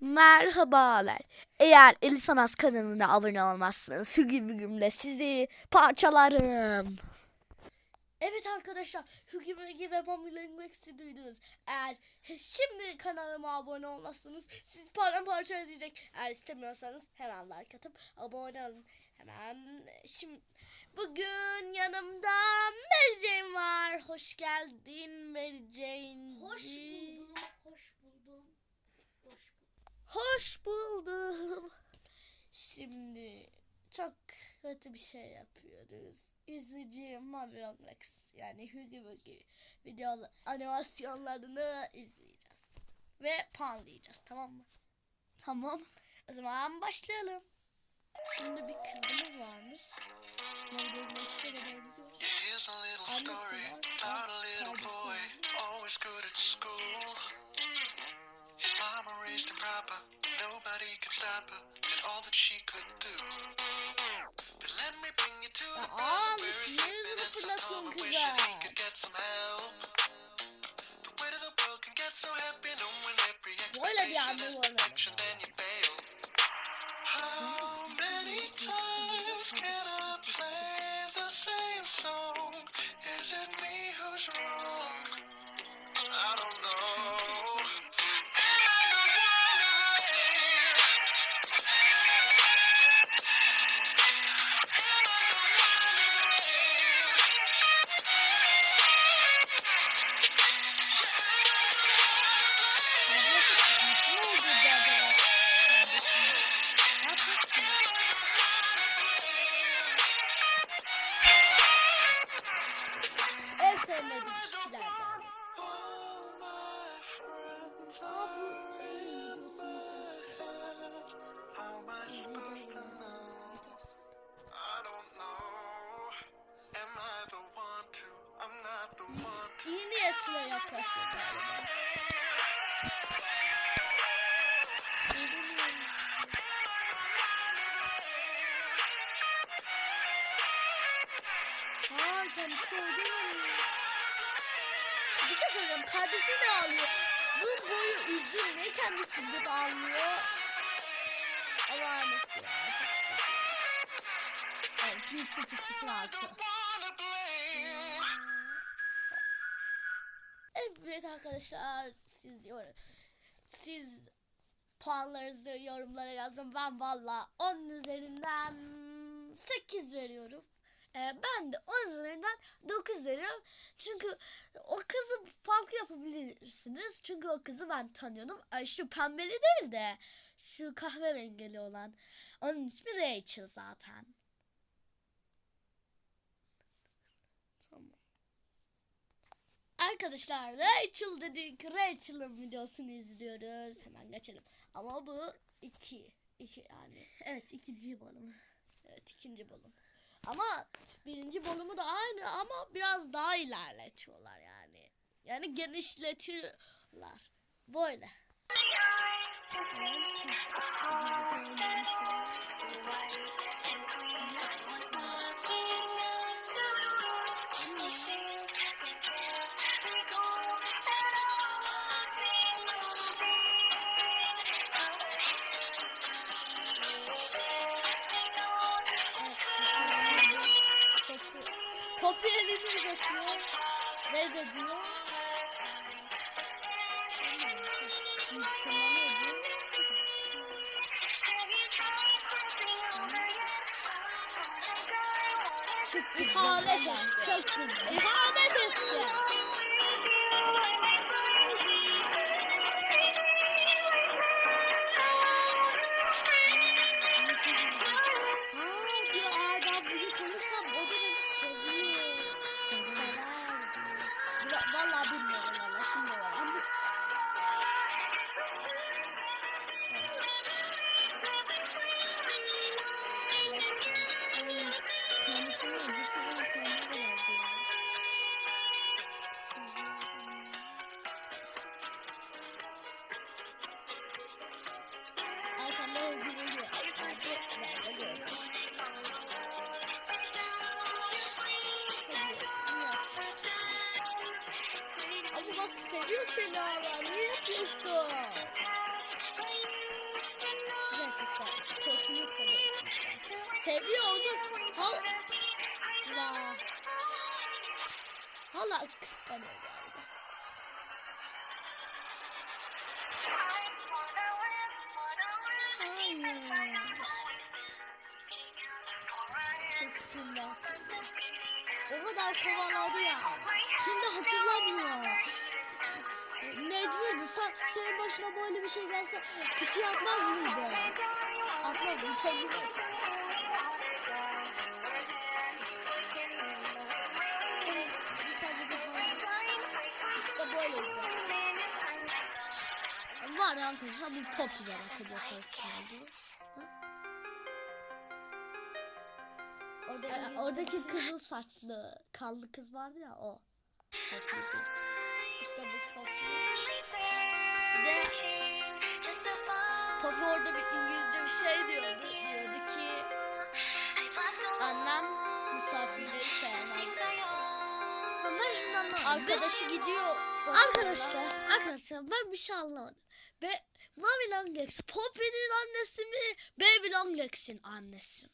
Merhabalar. Eğer Elisanas kanalına abone olmazsanız şu gibi gümle sizi parçalarım. Evet arkadaşlar şu gibi gibi Mamilenguex'i duydunuz. Eğer şimdi kanalıma abone olmazsanız sizi paramparça edecek. Eğer istemiyorsanız hemen like atıp abone olun. Hemen şimdi bugün yanımda Mary Jane var. Hoş geldin Mary Jane. Hoş buldum, hoş buldum, hoş buldum. Hoş buldum. Şimdi çok kötü bir şey yapıyoruz. Üzücü Mavi Roblox yani Hugi Bugi video animasyonlarını izleyeceğiz. Ve puanlayacağız tamam mı? Tamam. O zaman başlayalım. Şimdi bir kızımız varmış. Mavi Roblox'ta benziyor. Annesi nobody could stop her, did all that she could do. But let me bring you to the where he's niye living yüzünü in some fırlatıyorsun wishing he could get some help. The weight of the world can get so heavy, knowing every expectation is perfection, then you fail. How many times can I play the same song? Is it me who's wrong? I don't know. Evet arkadaşlar siz yor- siz puanlarınızı yorumlara yazın. Ben valla 10 üzerinden 8 veriyorum. Ee, ben de 10 üzerinden 9 veriyorum. Çünkü o kızı farklı yapabilirsiniz. Çünkü o kızı ben tanıyordum. Ay, şu pembeli değil de şu kahverengili olan. Onun ismi Rachel zaten. Tamam. Arkadaşlar Rachel dedik. Rachel'ın videosunu izliyoruz. Hemen geçelim. Ama bu iki. iki yani. Evet ikinci bölüm. Evet ikinci bölüm. Ama birinci bölümü de aynı ama biraz daha ilerletiyorlar yani. Yani genişletiyorlar. Böyle. İhanet et. Çok güzel. İhanet etti. çok seviyor seni hala. Ne yapıyorsun? Gerçekten çok mutlu. Seviyor oğlum. Hal... La. Hala kıskanıyor galiba. Hayır. Kesinlikle. O kadar kovaladı ya. Şimdi hatırlamıyor. Ne diyordu? Sen, senin başına böyle bir şey gelse kutuyu atmaz mıydı? Atmaz mı? Var arkadaşlar bu popüler arkadaşlar. Orada, oradaki kızıl saçlı kallı kız vardı ya o. Bu popüler. Bir de Poppy orada bir İngilizce bir şey diyordu. Diyordu ki annem misafirleri sevmez. Ben şimdi anlamadım. Arkadaşı gidiyor. Arkadaşlar, arkadaşlar ben bir şey anlamadım. Ve Mami Longlegs Poppy'nin annesi mi? Baby Longlex'in annesi mi?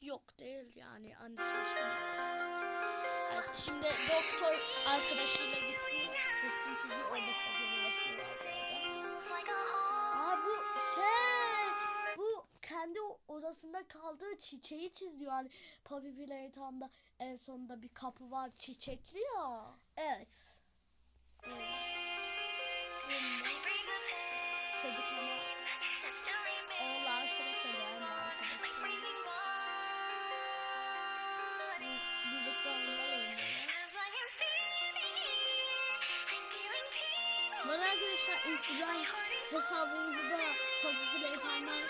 Yok değil yani annesi başka yani Şimdi doktor arkadaşıyla gitti. Resim çiziyor. Orada. Aa bu şey bu kendi odasında kaldığı çiçeği çiziyor. Yani Poppy Playtime'da en sonunda bir kapı var çiçekli ya. Evet. Çocuklara oğlu Instagram hesabımızda Poppy Playtime'dan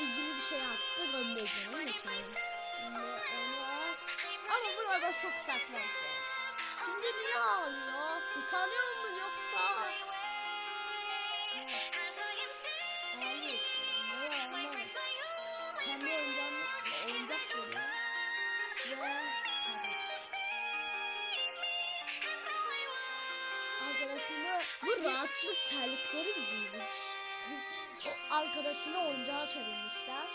ilgili bir şey attı. Göndereceğim. Al. Ama burada çok saçma bir şey. Şimdi niye ağlıyor? Utanıyor mu yoksa? Ne anlamadım. Kendi oyuncağını oyuncak veriyor. Ve arkadaşını bu rahatlık terlikleri mi giymiş? arkadaşını oyuncağa çevirmişler.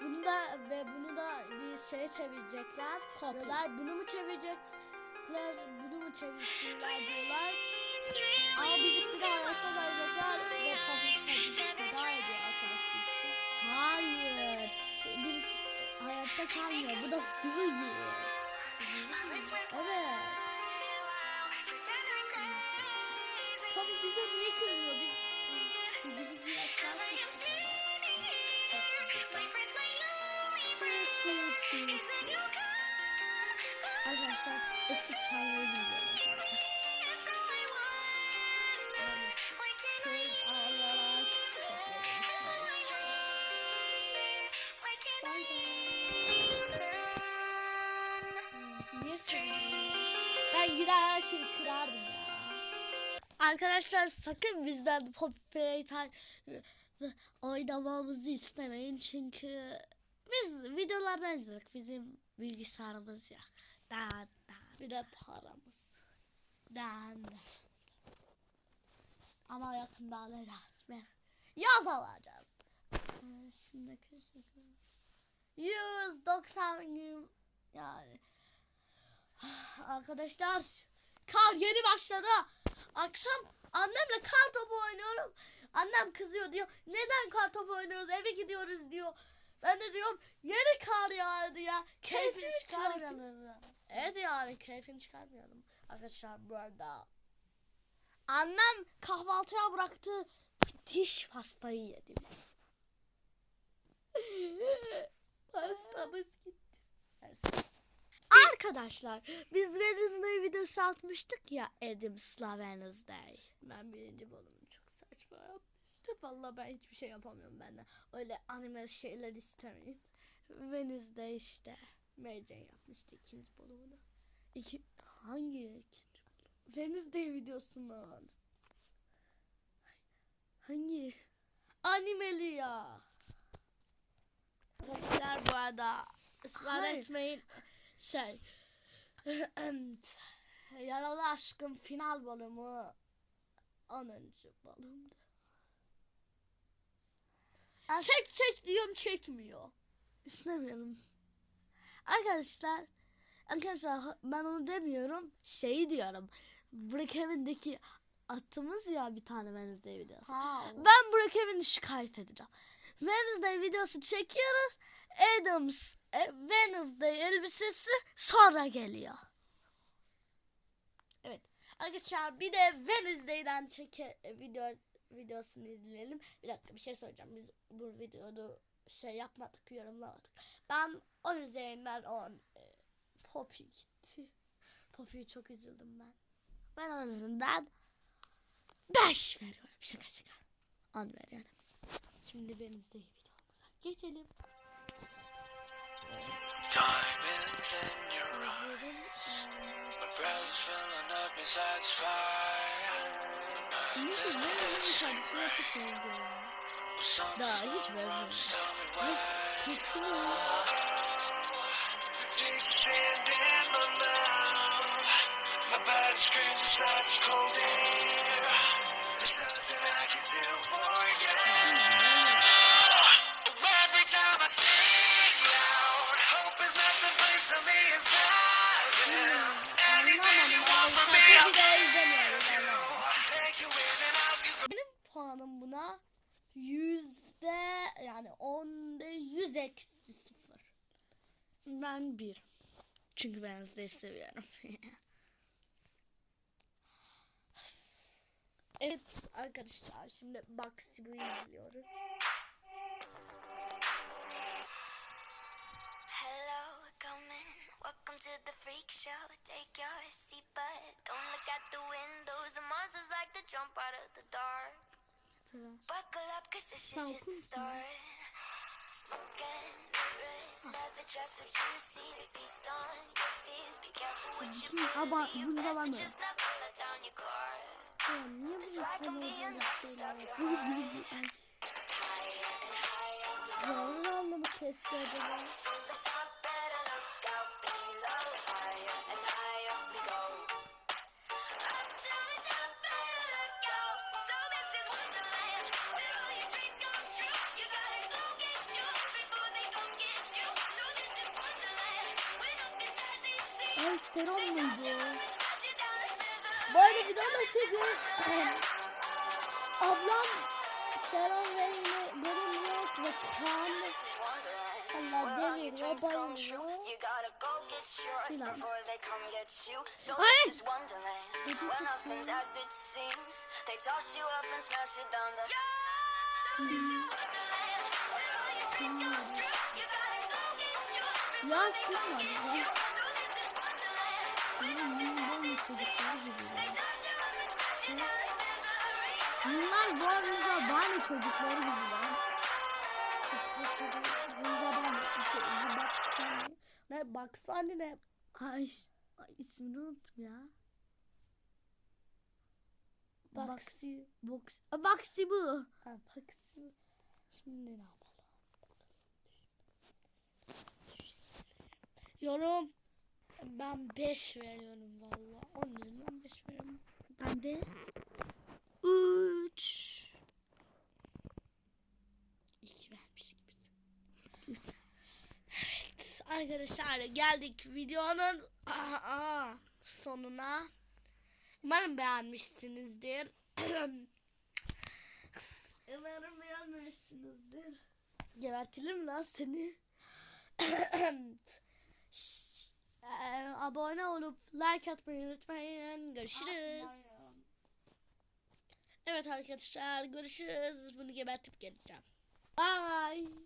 Bunu da ve bunu da bir şeye çevirecekler. Diyorlar bunu mu çevirecekler, bunu mu çevirsinler diyorlar. Ama birisi de hayatta kalacaklar ve Pablo feda ediyor arkadaşı için. Hayır. Birisi hayatta kalmıyor. Bu da Huey. Arkadaşlar eski çayları biliyorum. Ben gider her şeyi kırardım ya. Arkadaşlar sakın bizden Poppy Time oynamamızı istemeyin çünkü biz videolardan izledik. Bizim bilgisayarımız yok. Dan, dan. Bir de paramız. Dan, dan. Ama yakında alacağız. Yaz alacağız. Ee, Şimdi kesin 190 gün yani arkadaşlar kar yeni başladı. Akşam annemle kar topu oynuyorum. Annem kızıyor diyor. Neden kar topu oynuyoruz? Eve gidiyoruz diyor. Ben de diyorum yeni kar yağdı ya. Keyfini çıkarmayalım. Evet yani keyfini çıkarmayalım. Arkadaşlar bu arada annem kahvaltıya bıraktığı diş pastayı yedi. Pastamız gitti. Arkadaşlar biz Wednesday videosu atmıştık ya Adams'la Wednesday. Ben birinci bölümü çok saçma yapmıştım. Valla ben hiçbir şey yapamıyorum benden. Öyle anime şeyler istemeyin. Wednesday işte. Maycan yapmıştı ikinci bölümünü. İki, hangi ikinci bölüm? Wednesday videosundan. Hangi? Animeli ya. Arkadaşlar bu arada ısrar Hayır. etmeyin. Şey. Yaralı Aşkın final bölümü 10. bölümdü. Çek çek diyorum çekmiyor. İstemiyorum. Arkadaşlar. Arkadaşlar ben onu demiyorum. Şeyi diyorum. Brookhaven'deki attığımız ya bir tane Wednesday videosu. Ha. Ben Brookhaven'i şikayet edeceğim. Wednesday videosu çekiyoruz. Adams e, Wednesday elbisesi sonra geliyor. Evet. Arkadaşlar bir de Wednesday'den çeke e, video videosunu izleyelim. Bir dakika bir şey soracağım. Biz bu videoda şey yapmadık, yorumlamadık. Ben 10 üzerinden 10 e, Poppy gitti. Poppy'ye çok üzüldüm ben. Ben 10 üzerinden 5 veriyorum. Şaka şaka. 10 veriyorum. Şimdi Wednesday videomuza geçelim. Diamonds in your eyes. My breath's filling up inside fire. Me why. Kötü mü? The sand in Puanım buna yüzde yani onda yüz eksi sıfır. Ben bir. Çünkü ben sizi seviyorum. evet arkadaşlar şimdi Boo izliyoruz. Hello, come in. Welcome to the freak show. Take your seat, but don't look out the windows. The monsters like to jump out of the dark. Be careful what you Kim? Ha, ba- believe. bunda var mı? Ya niye bu to böyle şeyler yapıyor? heart. Ay, Higher and Sen olmayınca. Bu arada video da çekiyorum. Ablam Serhan I Benim Yok ve Kaan Allah deviriyor bayılıyor. Sinan. Hayır. Ya Sinan. Ya Sinan. To smithereens. Bunlar bu arada Bani çocukları gibi lan. Ne Bugs Bunny ne? Ay, ay ismini unuttum ya. Bugsy. Box. Bugsy bu. Ha bu. Şimdi ne yapalım? Yorum. Ben 5 veriyorum valla. 10 üzerinden 5 veriyorum. Ben de 3 2 vermiş gibisin. Evet arkadaşlar geldik videonun aa, sonuna. Umarım beğenmişsinizdir. Umarım beğenmişsinizdir. Gebertirim lan seni. Abone olup like atmayı unutmayın. Görüşürüz. Evet arkadaşlar görüşürüz. Bunu gebertip geleceğim. Bye.